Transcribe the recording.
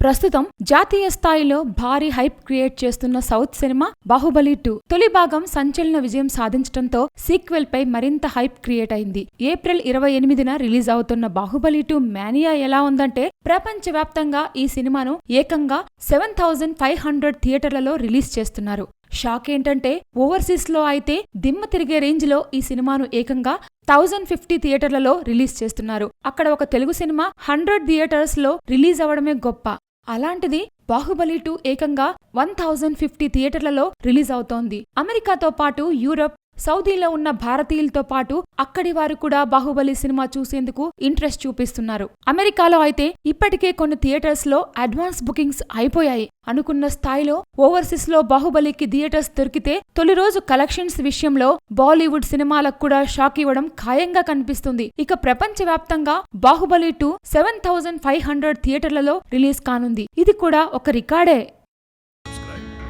ప్రస్తుతం జాతీయ స్థాయిలో భారీ హైప్ క్రియేట్ చేస్తున్న సౌత్ సినిమా బాహుబలి టూ తొలి భాగం సంచలన విజయం సాధించడంతో సీక్వెల్ పై మరింత హైప్ క్రియేట్ అయింది. ఏప్రిల్ ఇరవై ఎనిమిదిన రిలీజ్ అవుతున్న బాహుబలి టూ మానియా ఎలా ఉందంటే ప్రపంచవ్యాప్తంగా ఈ సినిమాను ఏకంగా సెవెన్ థౌజండ్ ఫైవ్ హండ్రెడ్ థియేటర్లలో రిలీజ్ చేస్తున్నారు. షాక్ ఏంటంటే ఓవర్సీస్లో అయితే దిమ్మ తిరిగే రేంజ్లో ఈ సినిమాను ఏకంగా థౌజండ్ ఫిఫ్టీ థియేటర్లలో రిలీజ్ చేస్తున్నారు. అక్కడ ఒక తెలుగు సినిమా హండ్రెడ్ థియేటర్స్లో రిలీజ్ అవడమే గొప్ప. అలాంటిది బాహుబలి టూ ఏకంగా వన్ థౌజండ్ ఫిఫ్టీ థియేటర్లలో రిలీజ్ అవుతోంది. అమెరికాతో పాటు యూరప్ సౌదీలో ఉన్న భారతీయులతో పాటు అక్కడి వారు కూడా బాహుబలి సినిమా చూసేందుకు ఇంట్రెస్ట్ చూపిస్తున్నారు. అమెరికాలో అయితే ఇప్పటికే కొన్ని థియేటర్స్లో అడ్వాన్స్ బుకింగ్స్ అయిపోయాయి. అనుకున్న స్థాయిలో ఓవర్సీస్లో బాహుబలికి థియేటర్స్ దొరికితే తొలి రోజు కలెక్షన్స్ విషయంలో బాలీవుడ్ సినిమాలకు కూడా షాక్ ఇవ్వడం ఖాయంగా కనిపిస్తుంది. ఇక ప్రపంచవ్యాప్తంగా Baahubali two seven thousand five hundred థియేటర్లలో రిలీజ్ కానుంది. ఇది కూడా ఒక రికార్డే.